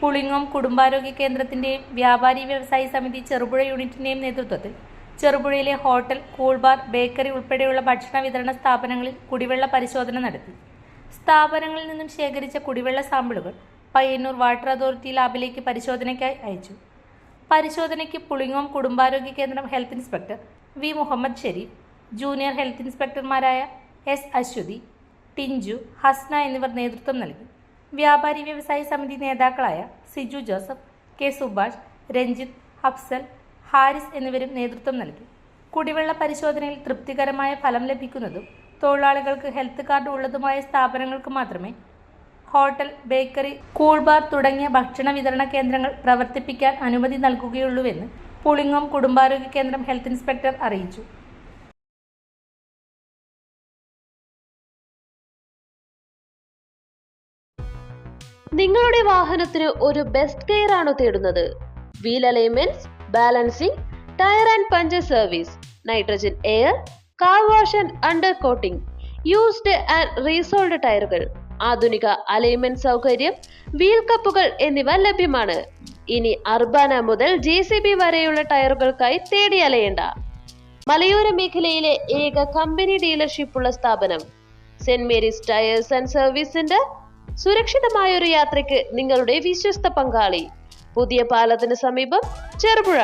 പുളിങ്ങോം കുടുംബാരോഗ്യ കേന്ദ്രത്തിന്റെയും വ്യാപാരി വ്യവസായി സമിതി ചെറുപുഴ യൂണിറ്റിന്റെയും നേതൃത്വത്തിൽ ചെറുപുഴയിലെ ഹോട്ടൽ കൂൾബാർ ബേക്കറി ഉൾപ്പെടെയുള്ള ഭക്ഷണ വിതരണ സ്ഥാപനങ്ങളിൽ കുടിവെള്ള പരിശോധന നടത്തി. സ്ഥാപനങ്ങളിൽ നിന്നും ശേഖരിച്ച കുടിവെള്ള സാമ്പിളുകൾ പയ്യന്നൂർ വാട്ടർ അതോറിറ്റി ലാബിലേക്ക് പരിശോധനയ്ക്കായി അയച്ചു. പരിശോധനയ്ക്ക് പുളിങ്ങോം കുടുംബാരോഗ്യ കേന്ദ്രം health inspector V Muhammad Sharif junior health ഇൻസ്പെക്ടർമാരായ S Aswathi Tinju Hasna എന്നിവർ നേതൃത്വം നൽകി. വ്യാപാരി വ്യവസായി സമിതി നേതാക്കളായ സിജു ജോസഫ് കെ സുഭാഷ് രഞ്ജിത്ത് അഫ്സൽ ഹാരിസ് എന്നിവരും നേതൃത്വം നൽകി. കുടിവെള്ള പരിശോധനയിൽ തൃപ്തികരമായ ഫലം ലഭിക്കുന്നതും തൊഴിലാളികൾക്ക് ഹെൽത്ത് കാർഡ് ഉള്ളതുമായ സ്ഥാപനങ്ങൾക്ക് മാത്രമേ ഹോട്ടൽ ബേക്കറി കൂൾ ബാർ തുടങ്ങിയ ഭക്ഷണ വിതരണ കേന്ദ്രങ്ങൾ പ്രവർത്തിപ്പിക്കാൻ അനുമതി നൽകുകയുള്ളൂവെന്ന് പുളിങ്ങോം കുടുംബാരോഗ്യ കേന്ദ്രം ഹെൽത്ത് ഇൻസ്പെക്ടർ അറിയിച്ചു. നിങ്ങളുടെ വാഹനത്തിന് ഒരു ബെസ്റ്റ് കെയർ ആണോ തേടുന്നത്? Wheel alignments balancing tyre and puncture service nitrogen air car wash and undercoating used and resoled ടയറുകൾ ആധുനിക അലൈൻമെന്റ് സൗകര്യം വീൽ കപ്പുകൾ എന്നിവ ലഭ്യമാണ്. ഇനി അർബാന മുതൽ ജെ സി ബി വരെയുള്ള ടയറുകൾക്കായി തേടി അലയേണ്ട. മലയോര മേഖലയിലെ ഏക കമ്പനി ഡീലർഷിപ്പുള്ള സ്ഥാപനം Saint Mary's tyres and service centre സുരക്ഷിതമായ ഒരു യാത്രയ്ക്ക് നിങ്ങളുടെ വിശ്വസ്ത പങ്കാളി. പുതിയ പാലത്തിന് സമീപം ചെറുപുഴ.